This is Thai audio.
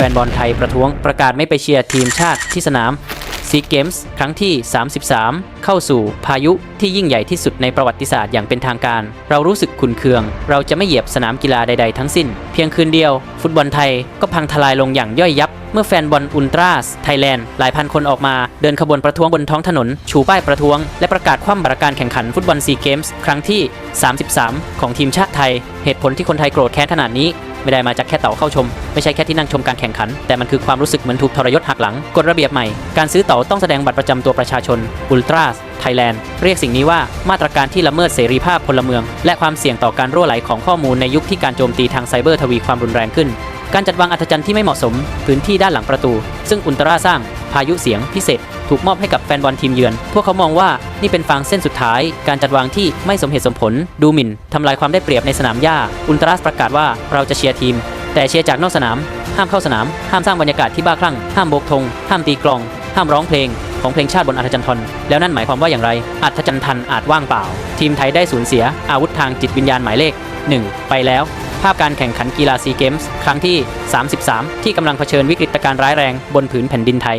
แฟนบอลไทยประท้วงประกาศไม่ไปเชียร์ทีมชาติที่สนามซีเกมส์ครั้งที่ 33 เข้าสู่พายุ ที่ยิ่งใหญ่ที่สุดในประวัติศาสตร์อย่างเป็นทางการ เรารู้สึกขุนเคือง เราจะไม่เหยียบสนามกีฬาใดๆทั้งสิ้น เพียงคืนเดียว ฟุตบอลไทยก็พังทลายลงอย่างย่อยยับ เมื่อแฟนบอลอุลตร้าสไทยแลนด์หลายพันคนออกมา เดินขบวนประท้วงบนท้องถนน ชูป้ายประท้วง และประกาศคว่ำบาตรการแข่งขันฟุตบอลซีเกมส์ครั้งที่ 33 ของทีมชาติไทย เหตุผลที่คนไทยโกรธแค้นขนาดนี้ไม่ได้มาจากแค่เต่าเข้าชม ไม่ใช่แค่ที่นั่งชมการแข่งขัน แต่มันคือความรู้สึกเหมือนถูกทรยศหักหลังกฎระเบียบใหม่ การซื้อเต่าต้องแสดงบัตรประจำตัวประชาชนอุลตร้า ไทยแลนด์เรียกสิ่งนี้ว่ามาตรการที่ละเมิดเสรีภาพพลเมือง และความเสี่ยงต่อการรั่วไหลของข้อมูลในยุคที่การโจมตีทางไซเบอร์ทวีความรุนแรงขึ้น การจัดวางอัธจันทร์ที่ไม่เหมาะสม พื้นที่ด้านหลังประตู ซึ่งอุลตร้าสร้างพายุเสียงพิเศษ ถูกมอบให้กับแฟนบอลทีมเยือน พวกเขามองว่านี่เป็นฟางเส้นสุดท้าย การจัดวางที่ไม่สมเหตุสมผล ดูหมิ่นทำลายความได้เปรียบในสนามหญ้า อุลตร้าสประกาศว่าเราจะเชียร์ทีม แต่เชียร์จากนอกสนาม ห้ามเข้าสนาม ห้ามสร้างบรรยากาศที่บ้าคลั่ง ห้ามโบกธงห้ามตีกลอง ห้ามร้องเพลง ของเพลงชาติบนอัธจันทรแล้วนั่นหมายความว่าอย่างไร อัธจันทร์อาจว่างเปล่า ทีมไทยได้สูญเสีย อาวุธทางจิตวิญญาณหมายเลข 1 ไปแล้ว ภาพการแข่งขันกีฬาซีเกมส์ครั้งที่ 33 ที่กำลังเผชิญวิกฤตการณ์ร้ายแรงบนผืนแผ่นดินไทย